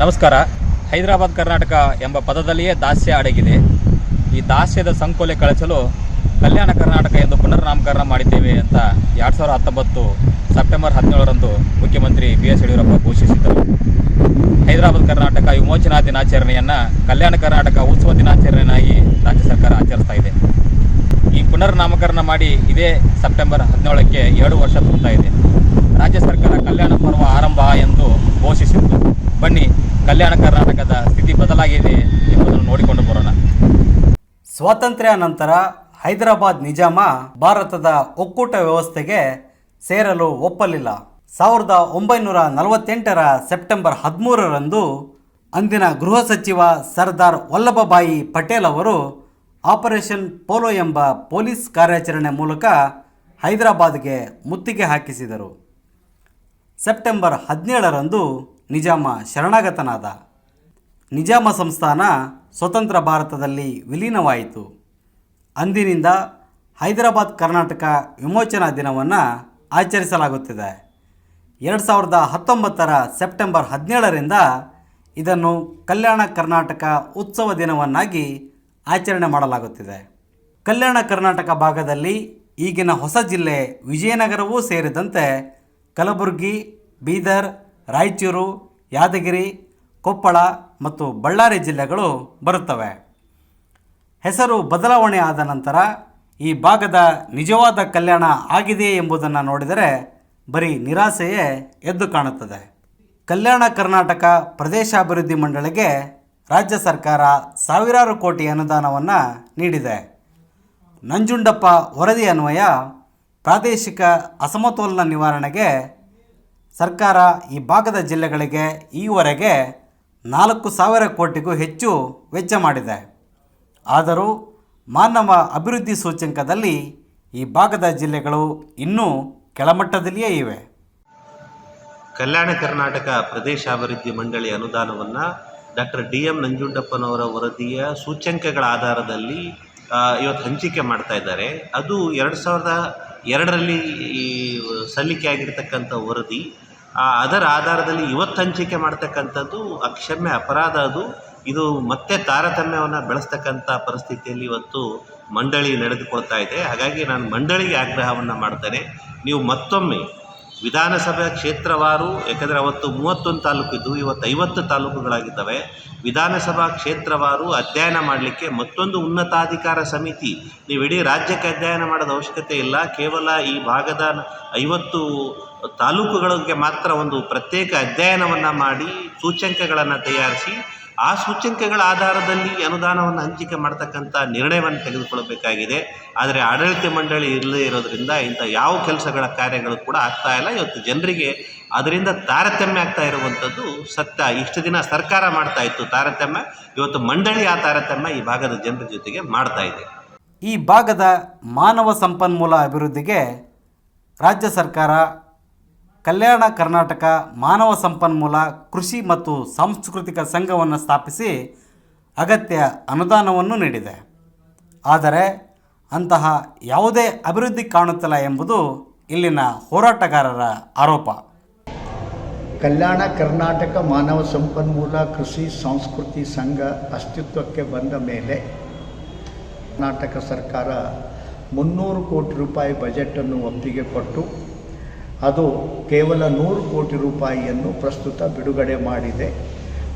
ನಮಸ್ಕಾರ. ಹೈದರಾಬಾದ್ ಕರ್ನಾಟಕ ಎಂಬ ಪದದಲ್ಲಿಯೇ ದಾಸ್ಯ ಅಡಗಿದೆ. ಈ ದಾಸ್ಯದ ಸಂಕೋಲೆ ಕಳಚಲು ಕಲ್ಯಾಣ ಕರ್ನಾಟಕ ಎಂದು ಪುನರ್ನಾಮಕರಣ ಮಾಡಿದ್ದೇವೆ ಅಂತ ಎರಡು ಸಾವಿರದ ಹತ್ತೊಂಬತ್ತು ಸೆಪ್ಟೆಂಬರ್ ಹದಿನೇಳರಂದು ಮುಖ್ಯಮಂತ್ರಿ ಬಿ ಎಸ್ ಯಡಿಯೂರಪ್ಪ ಘೋಷಿಸಿದ್ದರು ಹೈದರಾಬಾದ್ ಕರ್ನಾಟಕ ವಿಮೋಚನಾ ದಿನಾಚರಣೆಯನ್ನು ಕಲ್ಯಾಣ ಕರ್ನಾಟಕ ಉತ್ಸವ ದಿನಾಚರಣೆಯಾಗಿ ರಾಜ್ಯ ಸರ್ಕಾರ ಆಚರಿಸ್ತಾ ಇದೆ. ಈ ಪುನರ್ನಾಮಕರಣ ಮಾಡಿ ಇದೇ ಸೆಪ್ಟೆಂಬರ್ ಹದಿನೇಳಕ್ಕೆ ಎರಡು ವರ್ಷ ತುಂಬುತ್ತಾ ಇದೆ. ರಾಜ್ಯ ಸರ್ಕಾರ ಕಲ್ಯಾಣ ಪರ್ವ ಆರಂಭ ಎಂದು ಘೋಷಿಸಿತ್ತು. ಬನ್ನಿ, ಕಲ್ಯಾಣ ಕರ್ನಾಟಕದ ಸ್ಥಿತಿ ಬದಲಾಗಿದೆ ಎಂಬುದನ್ನು ನೋಡಿಕೊಂಡು ಬರೋಣ. ಸ್ವಾತಂತ್ರ್ಯ ನಂತರ ಹೈದರಾಬಾದ್ ನಿಜಾಮ ಭಾರತದ ಒಕ್ಕೂಟ ವ್ಯವಸ್ಥೆಗೆ ಸೇರಲು ಒಪ್ಪಲಿಲ್ಲ. ಸಾವಿರದ ಒಂಬೈನೂರ ನಲವತ್ತೆಂಟರ ಸೆಪ್ಟೆಂಬರ್ ಹದಿಮೂರರಂದು ಅಂದಿನ ಗೃಹ ಸಚಿವ ಸರ್ದಾರ್ ವಲ್ಲಭಭಾಯಿ ಪಟೇಲ್ ಅವರು ಆಪರೇಷನ್ ಪೋಲೋ ಎಂಬ ಪೊಲೀಸ್ ಕಾರ್ಯಾಚರಣೆ ಮೂಲಕ ಹೈದರಾಬಾದ್ಗೆ ಮುತ್ತಿಗೆ ಹಾಕಿಸಿದರು. ಸೆಪ್ಟೆಂಬರ್ ಹದಿನೇಳರಂದು ನಿಜಾಮ ಶರಣಾಗತನಾದ. ನಿಜಾಮ ಸಂಸ್ಥಾನ ಸ್ವತಂತ್ರ ಭಾರತದಲ್ಲಿ ವಿಲೀನವಾಯಿತು. ಅಂದಿನಿಂದ ಹೈದರಾಬಾದ್ ಕರ್ನಾಟಕ ವಿಮೋಚನಾ ದಿನವನ್ನು ಆಚರಿಸಲಾಗುತ್ತಿದೆ. ಎರಡು ಸಾವಿರದ ಹತ್ತೊಂಬತ್ತರ ಸೆಪ್ಟೆಂಬರ್ ಹದಿನೇಳರಿಂದ ಇದನ್ನು ಕಲ್ಯಾಣ ಕರ್ನಾಟಕ ಉತ್ಸವ ದಿನವನ್ನಾಗಿ ಆಚರಣೆ ಮಾಡಲಾಗುತ್ತಿದೆ. ಕಲ್ಯಾಣ ಕರ್ನಾಟಕ ಭಾಗದಲ್ಲಿ ಈಗಿನ ಹೊಸ ಜಿಲ್ಲೆ ವಿಜಯನಗರವೂ ಸೇರಿದಂತೆ ಕಲಬುರಗಿ, ಬೀದರ್, ರಾಯಚೂರು, ಯಾದಗಿರಿ, ಕೊಪ್ಪಳ ಮತ್ತು ಬಳ್ಳಾರಿ ಜಿಲ್ಲೆಗಳು ಬರುತ್ತವೆ. ಹೆಸರು ಬದಲಾವಣೆ ಆದ ನಂತರ ಈ ಭಾಗದ ನಿಜವಾದ ಕಲ್ಯಾಣ ಆಗಿದೆಯೇ ಎಂಬುದನ್ನು ನೋಡಿದರೆ ಬರೀ ನಿರಾಸೆಯೇ ಎದ್ದು ಕಾಣುತ್ತದೆ. ಕಲ್ಯಾಣ ಕರ್ನಾಟಕ ಪ್ರದೇಶಾಭಿವೃದ್ಧಿ ಮಂಡಳಿಗೆ ರಾಜ್ಯ ಸರ್ಕಾರ ಸಾವಿರಾರು ಕೋಟಿ ಅನುದಾನವನ್ನು ನೀಡಿದೆ. ನಂಜುಂಡಪ್ಪ ವರದಿ ಅನ್ವಯ ಪ್ರಾದೇಶಿಕ ಅಸಮತೋಲನ ನಿವಾರಣೆಗೆ ಸರ್ಕಾರ ಈ ಭಾಗದ ಜಿಲ್ಲೆಗಳಿಗೆ ಈವರೆಗೆ ನಾಲ್ಕು ಸಾವಿರ ಕೋಟಿಗೂ ಹೆಚ್ಚು ವೆಚ್ಚ ಮಾಡಿದೆ. ಆದರೂ ಮಾನವ ಅಭಿವೃದ್ಧಿ ಸೂಚ್ಯಂಕದಲ್ಲಿ ಈ ಭಾಗದ ಜಿಲ್ಲೆಗಳು ಇನ್ನೂ ಕೆಳಮಟ್ಟದಲ್ಲಿಯೇ ಇವೆ. ಕಲ್ಯಾಣ ಕರ್ನಾಟಕ ಪ್ರದೇಶಾಭಿವೃದ್ಧಿ ಮಂಡಳಿ ಅನುದಾನವನ್ನು ಡಾಕ್ಟರ್ ಡಿ ಎಂ ನಂಜುಂಡಪ್ಪನವರ ವರದಿಯ ಸೂಚ್ಯಂಕಗಳ ಆಧಾರದಲ್ಲಿ ಇವತ್ತು ಹಂಚಿಕೆ ಮಾಡ್ತಾ ಇದ್ದಾರೆ. ಅದು ಎರಡು ಸಾವಿರದ ಎರಡರಲ್ಲಿ ಈ ಸಲ್ಲಿಕೆ ಆಗಿರ್ತಕ್ಕಂಥ ವರದಿ ಅದರ ಆಧಾರದಲ್ಲಿ ಇವತ್ತು ಹಂಚಿಕೆ ಮಾಡ್ತಕ್ಕಂಥದ್ದು ಅಕ್ಷಮ್ಯ ಅಪರಾಧ ಅದು. ಇದು ಮತ್ತೆ ತಾರತಮ್ಯವನ್ನು ಬೆಳೆಸ್ತಕ್ಕಂಥ ಪರಿಸ್ಥಿತಿಯಲ್ಲಿ ಇವತ್ತು ಮಂಡಳಿ ನಡೆದುಕೊಳ್ತಾ ಇದೆ. ಹಾಗಾಗಿ ನಾನು ಮಂಡಳಿಗೆ ಆಗ್ರಹವನ್ನು ಮಾಡ್ತೇನೆ. ನೀವು ಮತ್ತೊಮ್ಮೆ ವಿಧಾನಸಭೆ ಕ್ಷೇತ್ರವಾರು ಯಾಕಂದರೆ ಅವತ್ತು ಮೂವತ್ತೊಂದು ತಾಲೂಕು ಇದ್ದು ಇವತ್ತು ಐವತ್ತು ತಾಲೂಕುಗಳಾಗಿದ್ದಾವೆ. ವಿಧಾನಸಭಾ ಕ್ಷೇತ್ರವಾರು ಅಧ್ಯಯನ ಮಾಡಲಿಕ್ಕೆ ಮತ್ತೊಂದು ಉನ್ನತಾಧಿಕಾರ ಸಮಿತಿ. ನೀವು ಇಡೀ ರಾಜ್ಯಕ್ಕೆ ಅಧ್ಯಯನ ಮಾಡೋದು ಅವಶ್ಯಕತೆ ಇಲ್ಲ. ಕೇವಲ ಈ ಭಾಗದ ಐವತ್ತು ತಾಲೂಕುಗಳಿಗೆ ಮಾತ್ರ ಒಂದು ಪ್ರತ್ಯೇಕ ಅಧ್ಯಯನವನ್ನು ಮಾಡಿ ಸೂಚ್ಯಂಕಗಳನ್ನು ತಯಾರಿಸಿ ಆ ಸೂಚ್ಯಂಕಗಳ ಆಧಾರದಲ್ಲಿ ಅನುದಾನವನ್ನು ಹಂಚಿಕೆ ಮಾಡ್ತಕ್ಕಂಥ ನಿರ್ಣಯವನ್ನು ತೆಗೆದುಕೊಳ್ಳಬೇಕಾಗಿದೆ. ಆದರೆ ಆಡಳಿತ ಮಂಡಳಿ ಇಲ್ಲದೇ ಇರೋದರಿಂದ ಇಂಥ ಯಾವ ಕೆಲಸಗಳ ಕಾರ್ಯಗಳು ಕೂಡ ಆಗ್ತಾ ಇಲ್ಲ. ಇವತ್ತು ಜನರಿಗೆ ಅದರಿಂದ ತಾರತಮ್ಯ ಆಗ್ತಾ ಇರುವಂಥದ್ದು ಸತ್ಯ. ಇಷ್ಟು ದಿನ ಸರ್ಕಾರ ಮಾಡ್ತಾ ಇತ್ತು ತಾರತಮ್ಯ. ಇವತ್ತು ಮಂಡಳಿ ಆ ತಾರತಮ್ಯ ಈ ಭಾಗದ ಜನರ ಜೊತೆಗೆ ಮಾಡ್ತಾ ಇದೆ. ಈ ಭಾಗದ ಮಾನವ ಸಂಪನ್ಮೂಲ ಅಭಿವೃದ್ಧಿಗೆ ರಾಜ್ಯ ಸರ್ಕಾರ ಕಲ್ಯಾಣ ಕರ್ನಾಟಕ ಮಾನವ ಸಂಪನ್ಮೂಲ, ಕೃಷಿ ಮತ್ತು ಸಾಂಸ್ಕೃತಿಕ ಸಂಘವನ್ನು ಸ್ಥಾಪಿಸಿ ಅಗತ್ಯ ಅನುದಾನವನ್ನು ನೀಡಿದೆ. ಆದರೆ ಅಂತಹ ಯಾವುದೇ ಅಭಿವೃದ್ಧಿ ಕಾಣುತ್ತಿಲ್ಲ ಎಂಬುದು ಇಲ್ಲಿನ ಹೋರಾಟಗಾರರ ಆರೋಪ. ಕಲ್ಯಾಣ ಕರ್ನಾಟಕ ಮಾನವ ಸಂಪನ್ಮೂಲ, ಕೃಷಿ, ಸಂಸ್ಕೃತಿ ಸಂಘ ಅಸ್ತಿತ್ವಕ್ಕೆ ಬಂದ ಮೇಲೆ ಕರ್ನಾಟಕ ಸರ್ಕಾರ ಮುನ್ನೂರು ಕೋಟಿ ರೂಪಾಯಿ ಬಜೆಟನ್ನು ಒಪ್ಪಿಗೆ ಕೊಟ್ಟು ಅದು ಕೇವಲ ನೂರು ಕೋಟಿ ರೂಪಾಯಿಯನ್ನು ಪ್ರಸ್ತುತ ಬಿಡುಗಡೆ ಮಾಡಿದೆ.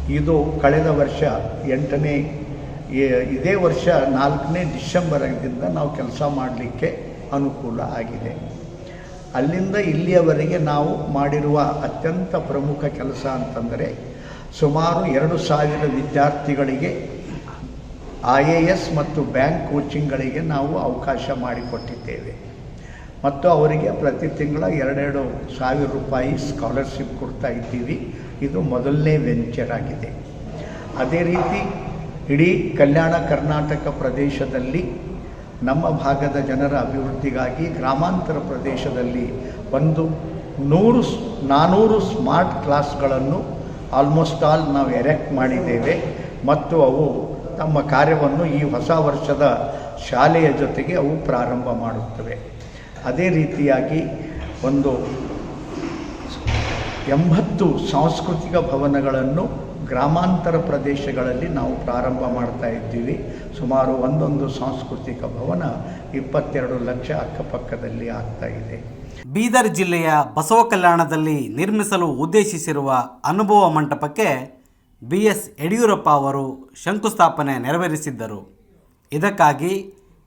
ಇದು ಕಳೆದ ವರ್ಷ ಎಂಟನೇ ಇದೇ ವರ್ಷ ನಾಲ್ಕನೇ ಡಿಸೆಂಬರ್ದಿಂದ ನಾವು ಕೆಲಸ ಮಾಡಲಿಕ್ಕೆ ಅನುಕೂಲ ಆಗಿದೆ. ಅಲ್ಲಿಂದ ಇಲ್ಲಿಯವರೆಗೆ ನಾವು ಮಾಡಿರುವ ಅತ್ಯಂತ ಪ್ರಮುಖ ಕೆಲಸ ಅಂತಂದರೆ ಸುಮಾರು ಎರಡು ಸಾವಿರ ವಿದ್ಯಾರ್ಥಿಗಳಿಗೆ ಐ ಎ ಎಸ್ ಮತ್ತು ಬ್ಯಾಂಕ್ ಕೋಚಿಂಗ್ಗಳಿಗೆ ನಾವು ಅವಕಾಶ ಮಾಡಿಕೊಟ್ಟಿದ್ದೇವೆ. ಮತ್ತು ಅವರಿಗೆ ಪ್ರತಿ ತಿಂಗಳ ಎರಡೆರಡು ಸಾವಿರ ರೂಪಾಯಿ ಸ್ಕಾಲರ್ಶಿಪ್ ಕೊಡ್ತಾ ಇದ್ದೀವಿ. ಇದು ಮೊದಲನೇ ವೆಂಚರ್ ಆಗಿದೆ. ಅದೇ ರೀತಿ ಇಡೀ ಕಲ್ಯಾಣ ಕರ್ನಾಟಕ ಪ್ರದೇಶದಲ್ಲಿ ನಮ್ಮ ಭಾಗದ ಜನರ ಅಭಿವೃದ್ಧಿಗಾಗಿ ಗ್ರಾಮಾಂತರ ಪ್ರದೇಶದಲ್ಲಿ ಒಂದು ನೂರು ನಾನ್ನೂರು ಸ್ಮಾರ್ಟ್ ಕ್ಲಾಸ್ಗಳನ್ನು ಆಲ್ಮೋಸ್ಟ್ ಆಲ್ ನಾವು ಎರೆಕ್ಟ್ ಮಾಡಿದ್ದೇವೆ. ಮತ್ತು ಅವು ತಮ್ಮ ಕಾರ್ಯವನ್ನು ಈ ಹೊಸ ವರ್ಷದ ಶಾಲೆಯ ಜೊತೆಗೆ ಅವು ಪ್ರಾರಂಭ ಮಾಡುತ್ತವೆ. ಅದೇ ರೀತಿಯಾಗಿ ಒಂದು ಎಂಬತ್ತು ಸಾಂಸ್ಕೃತಿಕ ಭವನಗಳನ್ನು ಗ್ರಾಮಾಂತರ ಪ್ರದೇಶಗಳಲ್ಲಿ ನಾವು ಪ್ರಾರಂಭ ಮಾಡ್ತಾ ಇದ್ದೀವಿ. ಸುಮಾರು ಒಂದೊಂದು ಸಾಂಸ್ಕೃತಿಕ ಭವನ ಇಪ್ಪತ್ತೆರಡು ಲಕ್ಷ ಅಕ್ಕಪಕ್ಕದಲ್ಲಿ ಆಗ್ತಾ ಇದೆ. ಬೀದರ್ ಜಿಲ್ಲೆಯ ಬಸವ ಕಲ್ಯಾಣದಲ್ಲಿ ನಿರ್ಮಿಸಲು ಉದ್ದೇಶಿಸಿರುವ ಅನುಭವ ಮಂಟಪಕ್ಕೆ ಬಿ ಎಸ್ ಯಡಿಯೂರಪ್ಪ ಅವರು ಶಂಕುಸ್ಥಾಪನೆ ನೆರವೇರಿಸಿದ್ದರು. ಇದಕ್ಕಾಗಿ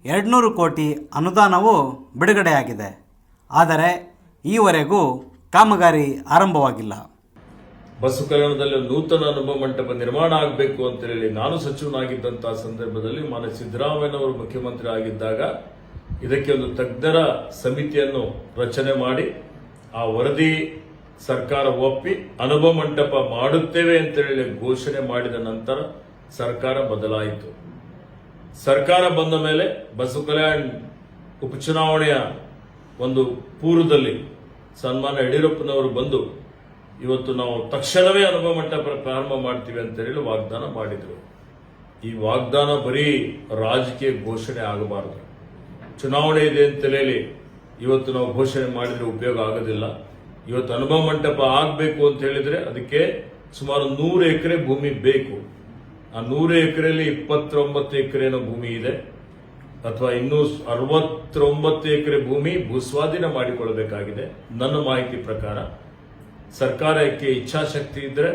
ಎರಡುನೂರು ಕೋಟಿ ಅನುದಾನವು ಬಿಡುಗಡೆಯಾಗಿದೆ. ಆದರೆ ಈವರೆಗೂ ಕಾಮಗಾರಿ ಆರಂಭವಾಗಿಲ್ಲ. ಬಸ್ ಕಲ್ಯಾಣದಲ್ಲಿ ನೂತನ ಅನುಭವ ಮಂಟಪ ನಿರ್ಮಾಣ ಆಗಬೇಕು ಅಂತ ಹೇಳಿ ನಾನು ಸಚಿವನಾಗಿದ್ದಂತಹ ಸಂದರ್ಭದಲ್ಲಿ ಮಾನ್ಯ ಸಿದ್ದರಾಮಯ್ಯನವರು ಮುಖ್ಯಮಂತ್ರಿ ಆಗಿದ್ದಾಗ ಇದಕ್ಕೆ ಒಂದು ತಜ್ಞರ ಸಮಿತಿಯನ್ನು ರಚನೆ ಮಾಡಿ ಆ ವರದಿ ಸರ್ಕಾರ ಒಪ್ಪಿ ಅನುಭವ ಮಂಟಪ ಮಾಡುತ್ತೇವೆ ಅಂತ ಹೇಳಿ ಘೋಷಣೆ ಮಾಡಿದ ನಂತರ ಸರ್ಕಾರ ಬದಲಾಯಿತು. ಸರ್ಕಾರ ಬಂದ ಮೇಲೆ ಬಸವ ಕಲ್ಯಾಣ್ ಉಪಚುನಾವಣೆಯ ಒಂದು ಪೂರ್ವದಲ್ಲಿ ಸನ್ಮಾನ ಯಡಿಯೂರಪ್ಪನವರು ಬಂದು ಇವತ್ತು ನಾವು ತಕ್ಷಣವೇ ಅನುಭವ ಮಂಟಪ ಪ್ರಾರಂಭ ಮಾಡ್ತೀವಿ ಅಂತ ಹೇಳಿ ವಾಗ್ದಾನ ಮಾಡಿದರು. ಈ ವಾಗ್ದಾನ ಬರೀ ರಾಜಕೀಯ ಘೋಷಣೆ ಆಗಬಾರದು. ಚುನಾವಣೆ ಇದೆ ಅಂತ ಹೇಳಿ ಇವತ್ತು ನಾವು ಘೋಷಣೆ ಮಾಡಿದರೆ ಉಪಯೋಗ ಆಗೋದಿಲ್ಲ. ಇವತ್ತು ಅನುಭವ ಮಂಟಪ ಆಗಬೇಕು ಅಂತ ಹೇಳಿದ್ರೆ ಅದಕ್ಕೆ ಸುಮಾರು ನೂರು ಎಕರೆ ಭೂಮಿ ಬೇಕು. ಆ ನೂರು ಎಕರೆಯಲ್ಲಿ ಇಪ್ಪತ್ತೊಂಬತ್ತು ಎಕರೆನ ಭೂಮಿ ಇದೆ. ಅಥವಾ ಇನ್ನೂ ಅರವತ್ತೊಂಬತ್ತು ಎಕರೆ ಭೂಮಿ ಭೂಸ್ವಾಧೀನ ಮಾಡಿಕೊಳ್ಳಬೇಕಾಗಿದೆ. ನನ್ನ ಮಾಹಿತಿ ಪ್ರಕಾರ ಸರ್ಕಾರಕ್ಕೆ ಇಚ್ಛಾಶಕ್ತಿ ಇದ್ರೆ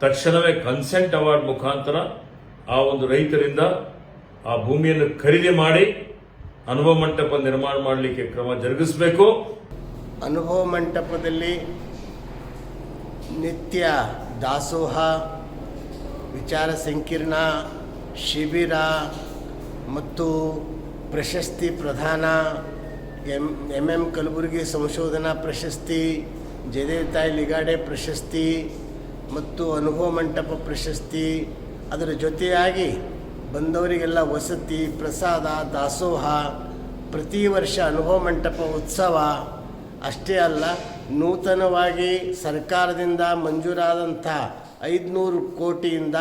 ತಕ್ಷಣವೇ ಕನ್ಸೆಂಟ್ ಅವಾರ್ಡ್ ಮುಖಾಂತರ ಆ ಒಂದು ರೈತರಿಂದ ಆ ಭೂಮಿಯನ್ನು ಖರೀದಿ ಮಾಡಿ ಅನುಭವ ಮಂಟಪ ನಿರ್ಮಾಣ ಮಾಡಲಿಕ್ಕೆ ಕ್ರಮ ಜರುಗಿಸಬೇಕು. ಅನುಭವ ಮಂಟಪದಲ್ಲಿ ನಿತ್ಯ ದಾಸೋಹ ವಿಚಾರ ಸಂಕಿರಣ ಶಿಬಿರ ಮತ್ತು ಪ್ರಶಸ್ತಿ ಪ್ರಧಾನ ಎಂ ಎಂ ಎಂ ಕಲಬುರಗಿ ಸಂಶೋಧನಾ ಪ್ರಶಸ್ತಿ ಜಯದೇವತಾಯಿ ಲಿಗಾಡೆ ಪ್ರಶಸ್ತಿ ಮತ್ತು ಅನುಭವ ಮಂಟಪ ಪ್ರಶಸ್ತಿ. ಅದರ ಜೊತೆಯಾಗಿ ಬಂದವರಿಗೆಲ್ಲ ವಸತಿ, ಪ್ರಸಾದ, ದಾಸೋಹ, ಪ್ರತಿ ವರ್ಷ ಅನುಭವ ಮಂಟಪ ಉತ್ಸವ. ಅಷ್ಟೇ ಅಲ್ಲ, ನೂತನವಾಗಿ ಸರ್ಕಾರದಿಂದ ಮಂಜೂರಾದಂಥ ಐದುನೂರು ಕೋಟಿಯಿಂದ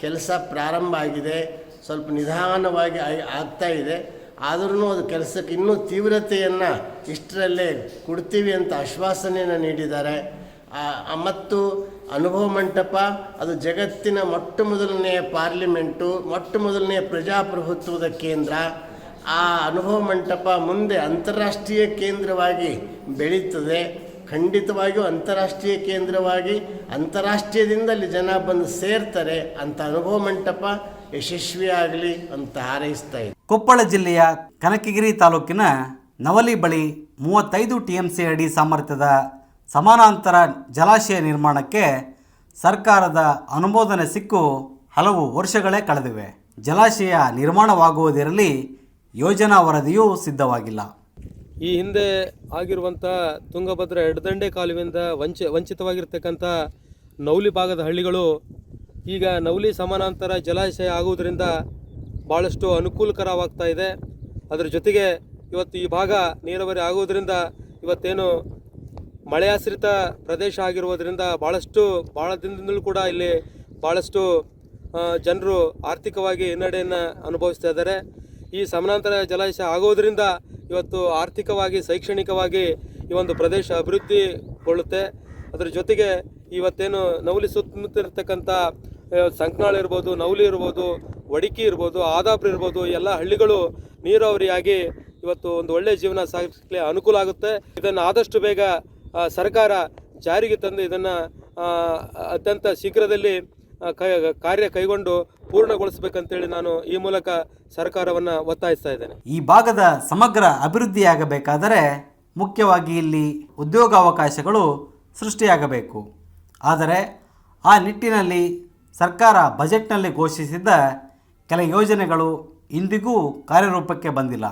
ಕೆಲಸ ಪ್ರಾರಂಭ ಆಗಿದೆ. ಸ್ವಲ್ಪ ನಿಧಾನವಾಗಿ ಆಗಿ- ಆಗ್ತಾ ಇದೆ. ಆದರೂ ಅದು ಕೆಲಸಕ್ಕೆ ಇನ್ನೂ ತೀವ್ರತೆಯನ್ನು ಇಷ್ಟರಲ್ಲೇ ಕೊಡ್ತೀವಿ ಅಂತ ಆಶ್ವಾಸನೆಯನ್ನು ನೀಡಿದ್ದಾರೆ. ಮತ್ತು ಅನುಭವ ಮಂಟಪ, ಅದು ಜಗತ್ತಿನ ಮೊಟ್ಟ ಮೊದಲನೆಯ ಪಾರ್ಲಿಮೆಂಟು, ಮೊಟ್ಟ ಮೊದಲನೆಯ ಪ್ರಜಾಪ್ರಭುತ್ವದ ಕೇಂದ್ರ. ಆ ಅನುಭವ ಮಂಟಪ ಮುಂದೆ ಅಂತಾರಾಷ್ಟ್ರೀಯ ಕೇಂದ್ರವಾಗಿ ಬೆಳೀತದೆ. ಖಂಡಿತವಾಗಿಯೂ ಅಂತಾರಾಷ್ಟ್ರೀಯ ಕೇಂದ್ರವಾಗಿ ಅಂತಾರಾಷ್ಟ್ರೀಯದಿಂದ ಅಲ್ಲಿ ಜನ ಬಂದು ಸೇರ್ತಾರೆ ಅಂತ ಅನುಭವ ಮಂಟಪ ಯಶಸ್ವಿಯಾಗಲಿ ಅಂತ ಹಾರೈಸ್ತಾ ಇದೆ. ಕೊಪ್ಪಳ ಜಿಲ್ಲೆಯ ಕನಕಗಿರಿ ತಾಲೂಕಿನ ನವಲಿ ಬಳಿ ಮೂವತ್ತೈದು ಟಿ ಎಂ ಸಿ ಅಡಿ ಸಾಮರ್ಥ್ಯದ ಸಮಾನಾಂತರ ಜಲಾಶಯ ನಿರ್ಮಾಣಕ್ಕೆ ಸರ್ಕಾರದ ಅನುಮೋದನೆ ಸಿಕ್ಕು ಹಲವು ವರ್ಷಗಳೇ ಕಳೆದಿವೆ. ಜಲಾಶಯ ನಿರ್ಮಾಣವಾಗುವುದಿರಲಿ ಯೋಜನಾ ವರದಿಯೂ ಸಿದ್ಧವಾಗಿಲ್ಲ. ಈ ಹಿಂದೆ ಆಗಿರುವಂಥ ತುಂಗಭದ್ರಾ ಎಡದಂಡೆ ಕಾಲುವೆಯಿಂದ ವಂಚ, ವಂಚಿತವಾಗಿರ್ತಕ್ಕಂಥ ನೌಲಿ ಭಾಗದ ಹಳ್ಳಿಗಳು ಈಗ ನೌಲಿ ಸಮಾನಾಂತರ ಜಲಾಶಯ ಆಗುವುದರಿಂದ ಭಾಳಷ್ಟು ಅನುಕೂಲಕರವಾಗ್ತಾ ಇದೆ. ಅದರ ಜೊತೆಗೆ ಇವತ್ತು ಈ ಭಾಗ ನೀರಾವರಿ ಆಗುವುದರಿಂದ ಇವತ್ತೇನು ಮಳೆಯಾಶ್ರಿತ ಪ್ರದೇಶ ಆಗಿರುವುದರಿಂದ ಭಾಳಷ್ಟು ಭಾಳ ದಿನದಿಂದಲೂ ಕೂಡ ಇಲ್ಲಿ ಭಾಳಷ್ಟು ಜನರು ಆರ್ಥಿಕವಾಗಿ ಹಿನ್ನಡೆಯನ್ನು ಅನುಭವಿಸ್ತಾ ಇದ್ದಾರೆ. ಈ ಸಮಾನಾಂತರ ಜಲಾಶಯ ಆಗೋದ್ರಿಂದ ಇವತ್ತು ಆರ್ಥಿಕವಾಗಿ, ಶೈಕ್ಷಣಿಕವಾಗಿ ಈ ಒಂದು ಪ್ರದೇಶ ಅಭಿವೃದ್ಧಿಗೊಳ್ಳುತ್ತೆ ಅದರ ಜೊತೆಗೆ ಇವತ್ತೇನು ನವಲಿ ಸುತ್ತಮುತ್ತ ಇರತಕ್ಕಂಥ ಸಂಕನಾಳ ಇರ್ಬೋದು, ನವಲಿ ಇರ್ಬೋದು, ವಡಿಕಿ ಇರ್ಬೋದು ಆದಾಪುರ ಇರ್ಬೋದು ಎಲ್ಲ ಹಳ್ಳಿಗಳು ನೀರಾವರಿಯಾಗಿ ಇವತ್ತು ಒಂದು ಒಳ್ಳೆಯ ಜೀವನ ಸಾಗಿಸಲಿಕ್ಕೆ ಅನುಕೂಲ ಆಗುತ್ತೆ. ಇದನ್ನು ಆದಷ್ಟು ಬೇಗ ಸರ್ಕಾರ ಜಾರಿಗೆ ತಂದು ಇದನ್ನು ಅತ್ಯಂತ ಶೀಘ್ರದಲ್ಲಿ ಕಾರ್ಯ ಕೈಗೊಂಡು ಪೂರ್ಣಗೊಳಿಸಬೇಕಂತೇಳಿ ನಾನು ಈ ಮೂಲಕ ಸರ್ಕಾರವನ್ನು ಒತ್ತಾಯಿಸ್ತಾ ಇದ್ದೇನೆ. ಈ ಭಾಗದ ಸಮಗ್ರ ಅಭಿವೃದ್ಧಿಯಾಗಬೇಕಾದರೆ ಮುಖ್ಯವಾಗಿ ಇಲ್ಲಿ ಉದ್ಯೋಗಾವಕಾಶಗಳು ಸೃಷ್ಟಿಯಾಗಬೇಕು. ಆದರೆ ಆ ನಿಟ್ಟಿನಲ್ಲಿ ಸರ್ಕಾರ ಬಜೆಟ್ನಲ್ಲಿ ಘೋಷಿಸಿದ್ದ ಕೆಲ ಯೋಜನೆಗಳು ಇಂದಿಗೂ ಕಾರ್ಯರೂಪಕ್ಕೆ ಬಂದಿಲ್ಲ.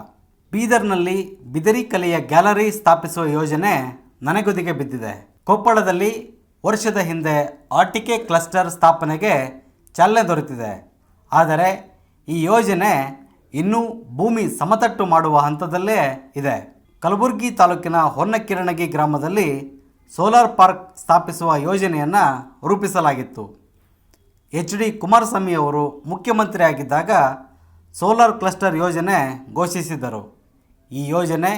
ಬೀದರ್ನಲ್ಲಿ ಬಿದರಿ ಕಲೆಯ ಗ್ಯಾಲರಿ ಸ್ಥಾಪಿಸುವ ಯೋಜನೆ ನನೆಗುದಿಗೆ ಬಿದ್ದಿದೆ. ಕೊಪ್ಪಳದಲ್ಲಿ ವರ್ಷದ ಹಿಂದೆ ಆಟಿಕೆ ಕ್ಲಸ್ಟರ್ ಸ್ಥಾಪನೆಗೆ ಚಾಲನೆ ದೊರೆತಿದೆ. ಆದರೆ ಈ ಯೋಜನೆ ಇನ್ನೂ ಭೂಮಿ ಸಮತಟ್ಟು ಮಾಡುವ ಹಂತದಲ್ಲೇ ಇದೆ. ಕಲಬುರಗಿ ತಾಲೂಕಿನ ಹೊನ್ನಕಿರಣಗಿ ಗ್ರಾಮದಲ್ಲಿ ಸೋಲಾರ್ ಪಾರ್ಕ್ ಸ್ಥಾಪಿಸುವ ಯೋಜನೆಯನ್ನು ರೂಪಿಸಲಾಗಿತ್ತು. ಎಚ್ ಡಿ ಕುಮಾರಸ್ವಾಮಿ ಅವರು ಮುಖ್ಯಮಂತ್ರಿಯಾಗಿದ್ದಾಗ ಸೋಲಾರ್ ಕ್ಲಸ್ಟರ್ ಯೋಜನೆ ಘೋಷಿಸಿದ್ದರು ಈ ಯೋಜನೆ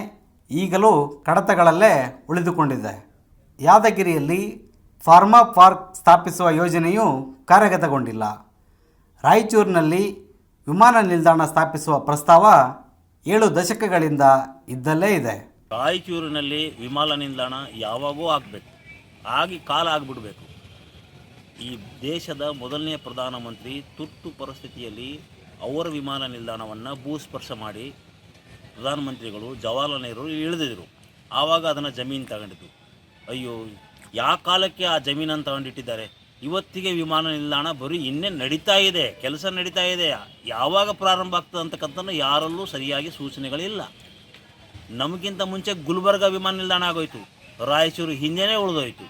ಈಗಲೂ ಕಡತಗಳಲ್ಲೇ ಉಳಿದುಕೊಂಡಿದೆ. ಯಾದಗಿರಿಯಲ್ಲಿ ಫಾರ್ಮಾ ಪಾರ್ಕ್ ಸ್ಥಾಪಿಸುವ ಯೋಜನೆಯು ಕಾರ್ಯಗತಗೊಂಡಿಲ್ಲ. ರಾಯಚೂರಿನಲ್ಲಿ ವಿಮಾನ ನಿಲ್ದಾಣ ಸ್ಥಾಪಿಸುವ ಪ್ರಸ್ತಾವ ಏಳು ದಶಕಗಳಿಂದ ಇದ್ದಲ್ಲೇ ಇದೆ. ರಾಯಚೂರಿನಲ್ಲಿ ವಿಮಾನ ನಿಲ್ದಾಣ ಯಾವಾಗೂ ಆಗಬೇಕು. ಆಗಿ ಕಾಲ ಆಗಿಬಿಡಬೇಕು. ಈ ದೇಶದ ಮೊದಲನೇ ಪ್ರಧಾನಮಂತ್ರಿ ತುರ್ತು ಪರಿಸ್ಥಿತಿಯಲ್ಲಿ ಅವರ ವಿಮಾನ ನಿಲ್ದಾಣವನ್ನು ಭೂಸ್ಪರ್ಶ ಮಾಡಿ ಪ್ರಧಾನಮಂತ್ರಿಗಳು ಜವಾಹರ್ಲಾಲ್ ನೆಹರು ಇಳಿದಿದ್ರು. ಆವಾಗ ಅದನ್ನು ಜಮೀನು ತಗೊಂಡಿದ್ದು ಅಯ್ಯೋ ಯಾವ ಕಾಲಕ್ಕೆ ಆ ಜಮೀನನ್ನು ತಗೊಂಡಿಟ್ಟಿದ್ದಾರೆ? ಇವತ್ತಿಗೆ ವಿಮಾನ ನಿಲ್ದಾಣ ಬರೀ ಇನ್ನೇ ನಡೀತಾ ಇದೆ, ಕೆಲಸ ನಡೀತಾ ಇದೆ. ಯಾವಾಗ ಪ್ರಾರಂಭ ಆಗ್ತದೆ ಅಂತಕ್ಕಂಥ ಯಾರಲ್ಲೂ ಸರಿಯಾಗಿ ಸೂಚನೆಗಳಿಲ್ಲ. ನಮಗಿಂತ ಮುಂಚೆ ಗುಲ್ಬರ್ಗ ವಿಮಾನ ನಿಲ್ದಾಣ ಆಗೋಯ್ತು. ರಾಯಚೂರು ಹಿಂದೆನೇ ಉಳಿದೋಯ್ತು.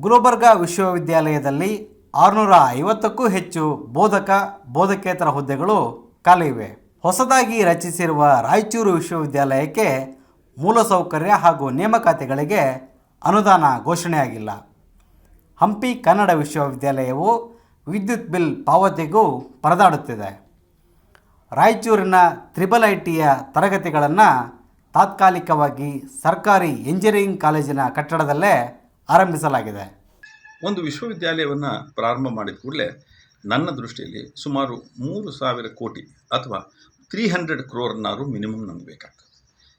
ಗುಲ್ಬರ್ಗ ವಿಶ್ವವಿದ್ಯಾಲಯದಲ್ಲಿ ಆರುನೂರ ಐವತ್ತಕ್ಕೂ ಹೆಚ್ಚು ಬೋಧಕ, ಬೋಧಕೇತರ ಹುದ್ದೆಗಳು ಕಾಲಿವೆ ಹೊಸದಾಗಿ ರಚಿಸಿರುವ ರಾಯಚೂರು ವಿಶ್ವವಿದ್ಯಾಲಯಕ್ಕೆ ಮೂಲಸೌಕರ್ಯ ಹಾಗೂ ನೇಮಕಾತಿಗಳಿಗೆ ಅನುದಾನ ಘೋಷಣೆಯಾಗಿಲ್ಲ. ಹಂಪಿ ಕನ್ನಡ ವಿಶ್ವವಿದ್ಯಾಲಯವು ವಿದ್ಯುತ್ ಬಿಲ್ ಪಾವತಿಗೂ ಪರದಾಡುತ್ತಿದೆ. ರಾಯಚೂರಿನ ತ್ರಿಬಲ್ ಐ ಟಿಯ ತರಗತಿಗಳನ್ನು ತಾತ್ಕಾಲಿಕವಾಗಿ ಸರ್ಕಾರಿ ಎಂಜಿನಿಯರಿಂಗ್ ಕಾಲೇಜಿನ ಕಟ್ಟಡದಲ್ಲೇ ಆರಂಭಿಸಲಾಗಿದೆ. ಒಂದು ವಿಶ್ವವಿದ್ಯಾಲಯವನ್ನು ಪ್ರಾರಂಭ ಮಾಡಿದ ಕೂಡಲೇ ನನ್ನ ದೃಷ್ಟಿಯಲ್ಲಿ ಸುಮಾರು ಮೂರು ಸಾವಿರ ಕೋಟಿ ಅಥವಾ ತ್ರೀ ಹಂಡ್ರೆಡ್ ಕ್ರೋರ್ನಾರು ಮಿನಿಮಮ್ ನಮ್ಗೆ ಬೇಕಾಗ್ತದೆ.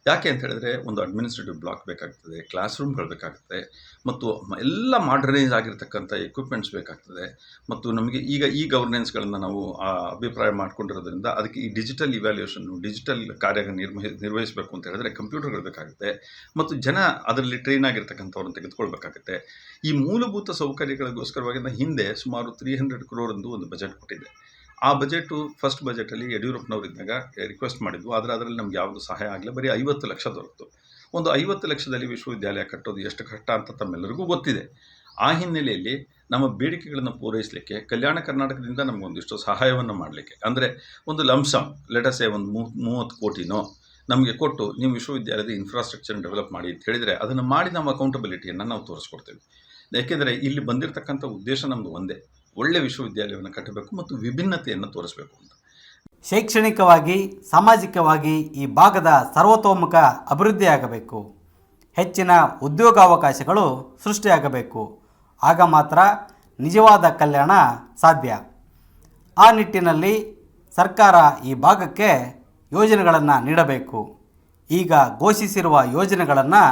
ಯಾಕೆ ಅಂತ ಹೇಳಿದ್ರೆ ಒಂದು ಅಡ್ಮಿನಿಸ್ಟ್ರೇಟಿವ್ ಬ್ಲಾಕ್ ಬೇಕಾಗ್ತದೆ ಕ್ಲಾಸ್ ರೂಮ್ಗಳು ಬೇಕಾಗ್ತದೆ, ಮತ್ತು ಎಲ್ಲ ಮಾಡರ್ನೈಸ್ ಆಗಿರ್ತಕ್ಕಂಥ ಎಕ್ವಿಪ್ಮೆಂಟ್ಸ್ ಬೇಕಾಗ್ತದೆ. ಮತ್ತು ನಮಗೆ ಈಗ ಈ ಗವರ್ನೆನ್ಸ್ಗಳನ್ನು ನಾವು ಅಭಿಪ್ರಾಯ ಮಾಡ್ಕೊಂಡಿರೋದ್ರಿಂದ ಅದಕ್ಕೆ ಈ ಡಿಜಿಟಲ್ ಇವ್ಯಾಲ್ಯೂಷನ್ನು ಡಿಜಿಟಲ್ ಕಾರ್ಯ ನಿರ್ವಹಿ ನಿರ್ವಹಿಸಬೇಕು ಅಂತ ಹೇಳಿದ್ರೆ ಕಂಪ್ಯೂಟರ್ಗಳು ಬೇಕಾಗುತ್ತೆ. ಮತ್ತು ಜನ ಅದರಲ್ಲಿ ಟ್ರೈನ್ ಆಗಿರ್ತಕ್ಕಂಥವ್ರನ್ನ ತೆಗೆದುಕೊಳ್ಬೇಕಾಗುತ್ತೆ. ಈ ಮೂಲಭೂತ ಸೌಕರ್ಯಗಳಿಗೋಸ್ಕರವಾಗಿ ಹಿಂದೆ ಸುಮಾರು ತ್ರೀ ಹಂಡ್ರೆಡ್ ಕ್ರೋರ್ ಒಂದು ಬಜೆಟ್ ಕೊಟ್ಟಿದ್ದೆ ಆ ಬಜೆಟು ಫಸ್ಟ್ ಬಜೆಟಲ್ಲಿ ಯಡಿಯೂರಪ್ಪನವ್ರು ಇದ್ದಾಗ ರಿಕ್ವೆಸ್ಟ್ ಮಾಡಿದ್ವು. ಆದರೆ ಅದರಲ್ಲಿ ನಮ್ಗೆ ಯಾವುದು ಸಹಾಯ ಆಗಲಿಲ್ಲ. ಬರೀ ಐವತ್ತು ಲಕ್ಷ ದೊರಕಿತು. ಒಂದು ಐವತ್ತು ಲಕ್ಷದಲ್ಲಿ ವಿಶ್ವವಿದ್ಯಾಲಯ ಕಟ್ಟೋದು ಎಷ್ಟು ಕಷ್ಟ ಅಂತ ತಮ್ಮೆಲ್ಲರಿಗೂ ಗೊತ್ತಿದೆ. ಆ ಹಿನ್ನೆಲೆಯಲ್ಲಿ ನಮ್ಮ ಬೇಡಿಕೆಗಳನ್ನು ಪೂರೈಸಲಿಕ್ಕೆ, ಕಲ್ಯಾಣ ಕರ್ನಾಟಕದಿಂದ ನಮಗೊಂದಿಷ್ಟು ಸಹಾಯವನ್ನು ಮಾಡಲಿಕ್ಕೆ. ಅಂದರೆ ಒಂದು ಲಂಸಮ್ ಲೆಟಸೆ ಒಂದು ಮೂವತ್ತು ಕೋಟಿನೋ ನಮಗೆ ಕೊಟ್ಟು ನೀವು ವಿಶ್ವವಿದ್ಯಾಲಯದ ಇನ್ಫ್ರಾಸ್ಟ್ರಕ್ಚರ್ ಡೆವಲಪ್ ಮಾಡಿ ಅಂತ ಹೇಳಿದರೆ ಅದನ್ನು ಮಾಡಿ ನಮ್ಮ ಅಕೌಂಟಬಿಲಿಟಿಯನ್ನು ನಾವು ತೋರಿಸ್ಕೊಡ್ತೇವೆ. ಯಾಕೆಂದರೆ ಇಲ್ಲಿ ಬಂದಿರತಕ್ಕಂಥ ಉದ್ದೇಶ ನಮ್ಮದು ಒಂದೇ. ಒಳ್ಳೆ ವಿಶ್ವವಿದ್ಯಾಲಯವನ್ನು ಕಟ್ಟಬೇಕು ಮತ್ತು ವಿಭಿನ್ನತೆಯನ್ನು ತೋರಿಸಬೇಕು ಅಂತ. ಶೈಕ್ಷಣಿಕವಾಗಿ, ಸಾಮಾಜಿಕವಾಗಿ ಈ ಭಾಗದ ಸರ್ವತೋಮುಖ ಅಭಿವೃದ್ಧಿಯಾಗಬೇಕು. ಹೆಚ್ಚಿನ ಉದ್ಯೋಗಾವಕಾಶಗಳು ಸೃಷ್ಟಿಯಾಗಬೇಕು. ಆಗ ಮಾತ್ರ ನಿಜವಾದ ಕಲ್ಯಾಣ ಸಾಧ್ಯ. ಆ ನಿಟ್ಟಿನಲ್ಲಿ ಸರ್ಕಾರ ಈ ಭಾಗಕ್ಕೆ ಯೋಜನೆಗಳನ್ನು ನೀಡಬೇಕು. ಈಗ ಘೋಷಿಸಿರುವ ಯೋಜನೆಗಳನ್ನು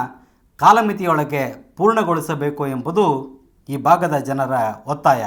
ಕಾಲಮಿತಿಯೊಳಗೆ ಪೂರ್ಣಗೊಳಿಸಬೇಕು ಎಂಬುದು ಈ ಭಾಗದ ಜನರ ಒತ್ತಾಯ.